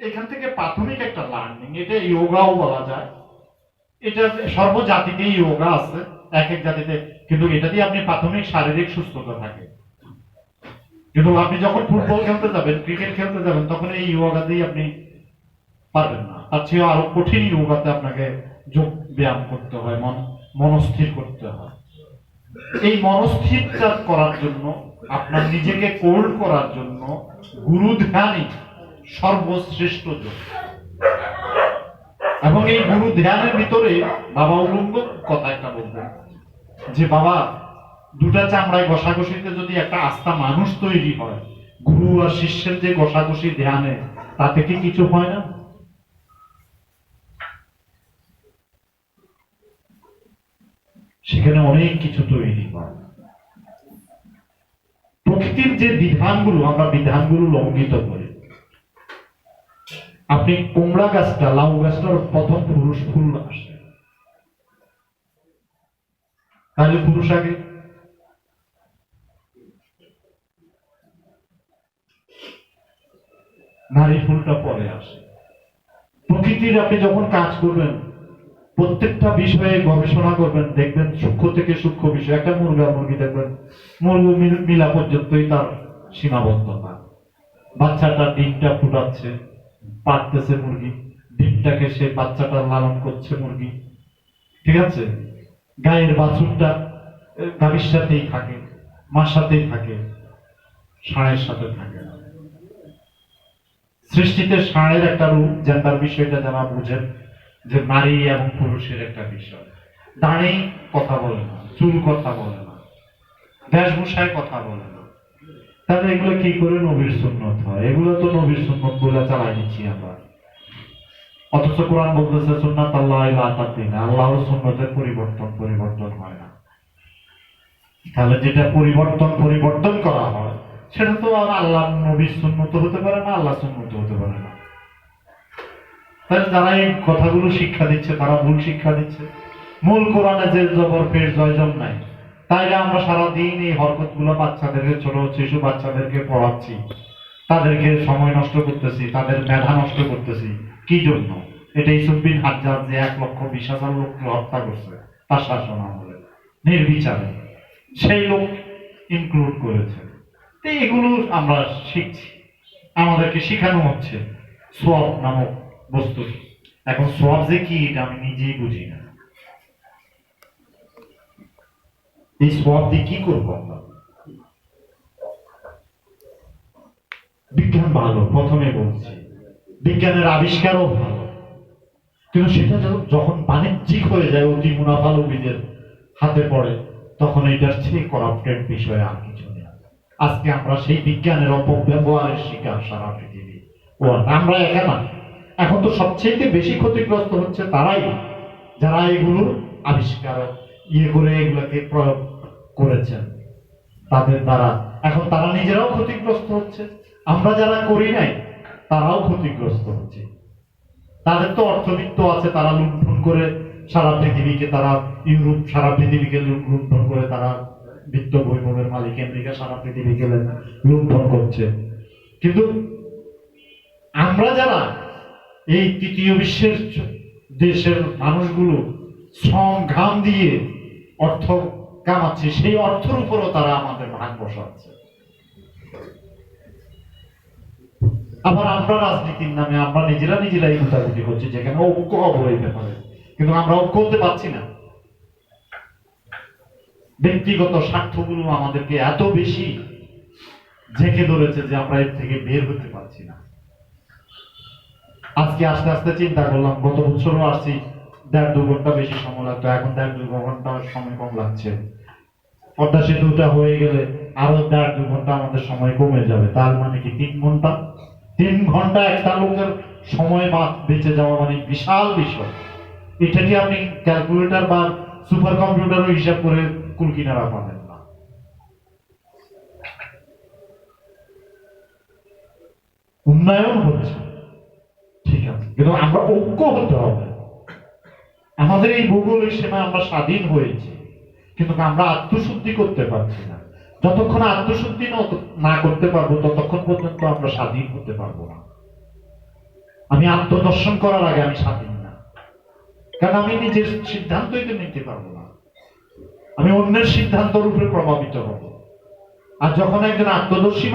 এখান থেকে প্রাথমিক একটা লার্নিং এটা ইয়োগাও বলা যায়। এটা সর্বজাতিতেই ইয়োগা আছে, এক এক জাতিতে। কিন্তু এটা দিয়ে আপনি প্রাথমিক শারীরিক সুস্থতা থাকে। কিন্তু আপনি যখন ফুটবল খেলতে যাবেন, ক্রিকেট খেলতে যাবেন, তখন এই ইয়োগা দিয়ে আপনি পারবেন না। তার চেয়ে আরও কঠিন ইয়োগাতে আপনাকে যোগ ব্যায়াম করতে হয়, মন, মনস্থির করতে হয়। এই মনস্থিরটা করার জন্য, আপনার নিজেকে কোল্ড করার জন্য গুরু ধ্যানই সর্বশ্রেষ্ঠ যোগ। এবং এই গুরু ধ্যানের ভিতরে বাবা উলঙ্গ কথা একটা বলবেন। যে বাবা, দুটা চামড়ায় ঘষাঘষিতে যদি একটা আস্থা মানুষ তৈরি হয়, গুরু আর শিষ্যের যে ঘষাঘষি ধ্যানে, তাতে কি কিছু হয় না? সেখানে অনেক কিছু তৈরি হয়। প্রকৃতির যে বিধানগুলো, আমরা বিধানগুলো লঙ্ঘিত করি। আপনি কুমড়া গাছটা, লাউ গাছটার প্রথম পুরুষ ফুল আসে। তাহলে পুরুষ আগে। নারী ফুলটা পরে আসে। প্রকৃতির আপনি যখন কাজ করবেন, প্রত্যেকটা বিষয়ে গবেষণা করবেন, দেখবেন সূক্ষ্ম থেকে সূক্ষ্ম বিষয়, একটা মুরগা মুরগি দেখবেন, মুরগি মিল- পর্যন্তই তার সীমাবদ্ধতা। বাচ্চাটা ডিমটা ফুটাচ্ছে পাকতেছে মুরগি। ডিমটাকে সে বাচ্চাটা লালন করছে মুরগি। ঠিক আছে? গায়ের বাছুরটা গাভীর সাথেই থাকে মার সাথেই থাকে, ষাঁড়ের সাথে থাকে। সৃষ্টিতে ষাঁড়ের একটা রূপ, জেন্ডার বিষয়টা যারা বুঝেন, যে নারী এবং পুরুষের একটা বিষয়। দাঁড়ি কথা বলে না, চুল কথা বলে না বেশভূষায় কথা বলে না। তাহলে এগুলো কি করে নবীর সুন্নত হয়? এগুলো তো নবীর সুন্নত বলে চালাই নিচ্ছি আমরা। অথচ কোরআন বলতেছে, সুন্নাত আল্লাহ আতাতিন আল্লাহর সুন্নতের পরিবর্তন পরিবর্তন হয় না। তাহলে যেটা পরিবর্তন পরিবর্তন করা হয়, সেটা তো আর আল্লাহ নবীর সুন্নত হতে পারে না আল্লাহ সুন্নত হতে পারে না। তাহলে যারা এই কথাগুলো শিক্ষা দিচ্ছে, তারা ভুল শিক্ষা দিচ্ছে। মূল কোরআনে যে জবর, পেশ জয়জম নাই। তাইলে আমরা সারাদিন এই হরকতগুলো বাচ্চাদেরকে, ছোট শিশু বাচ্চাদেরকে পড়াচ্ছি। তাদেরকে সময় নষ্ট করতেছি, তাদের মেধা নষ্ট করতেছি। কি জন্য? এটা ইসুদ্দিন হাজ্জার যে এক লক্ষ বিশ হাজার লোককে হত্যা করছে, তার শাসন আমলে। নির্বিচারে। সেই লোক ইনক্লুড করেছে। তো এগুলো আমরা শিখছি। আমাদেরকে শেখানো হচ্ছে। সব নামক বস্তু। এখন সব যে কি, এটা আমি নিজেই বুঝি না। এই সব দিয়ে কি করব আমরা? বিজ্ঞান ভালো প্রথমে বলছি। বিজ্ঞানের আবিষ্কারও ভালো। কিন্তু সেটা যখন- বাণিজ্যিক হয়ে যায়, অতি মুনাফা লোভীদের হাতে পড়ে, তখন এটার চেয়ে করাপ্টেড বিষয় আর কিছু নেই। আজকে আমরা সেই বিজ্ঞানের অপব্যবহারের শিকার সারা পৃথিবী। ও, আমরা একা না। এখন তো সবচেয়ে বেশি ক্ষতিগ্রস্ত হচ্ছে তারাই, যারা এগুলো আবিষ্কার ইয়ে করে এগুলোকে প্রয়োগ করেছেন। তাদের দ্বারা। এখন তারা নিজেরাও ক্ষতিগ্রস্ত হচ্ছে। আমরা যারা করি নাই, তারাও ক্ষতিগ্রস্ত হচ্ছে। তাদের তো অর্থবিত্ত আছে, তারা লুণ্ঠন করে সারা পৃথিবীকে তারা, ইউরোপ সারা পৃথিবীকে লুণ্ঠন করে তারা বিত্ত বৈভবের মালিক, আমেরিকা সারা পৃথিবীকে লুণ্ঠন করছে। কিন্তু আমরা যারা এই তৃতীয় বিশ্বের দেশের মানুষগুলো শ্রম ঘাম দিয়ে অর্থ কামাচ্ছে, সেই অর্থের উপরও তারা আমাদের ভাগ বসাচ্ছে। আবার আমরা রাজনীতির নামে, আমরা নিজেরা নিজেরাই গুটাগুটি করছি, যেখানে ঐক্য হব এই ব্যাপারে কিন্তু আমরা ঐক্য হতে পারছি না। ব্যক্তিগত স্বার্থগুলো আমাদেরকে এত বেশি ঝেঁকে ধরেছে যে আমরা এর থেকে বের হতে পারছি না। আজকে আস্তে আস্তে চিন্তা করলাম, গত বছরও আসছি দেড় দু ঘণ্টা বেশি সময় লাগতো, এখন দেড় দু ঘণ্টা সময় কম লাগছে। পদ্মা সেতুটা হয়ে গেলে আরও দেড় দু ঘণ্টা আমাদের সময় কমে যাবে। তার মানে কি তিন ঘণ্টা? তিন ঘণ্টা একটা লোকের সময় বাদ বেঁচে যাওয়া মানে বিশাল বিষয়। এটা কি আপনি ক্যালকুলেটর বা সুপার কম্পিউটারও হিসাব করে কুল কিনারা পাবেন না? উন্নয়ন হচ্ছে ঠিক আছে। কিন্তু আমরা ঐক্য হতে হবে। আমাদের এই ভূগোলের সীমা আমরা স্বাধীন হয়েছি, কিন্তু আমরা আত্মশুদ্ধি করতে পারছি না। যতক্ষণ আত্মশুদ্ধি না করতে পারব, ততক্ষণ পর্যন্ত আমরা স্বাধীন হতে পারব না। আমি আত্মদর্শন করার আগে আমি স্বাধীন না। কারণ আমি নিজের সিদ্ধান্তই তো নিতে পারব না। আমি অন্যের সিদ্ধান্তের উপরে প্রভাবিত হব। আর যখন একজন আত্মদর্শী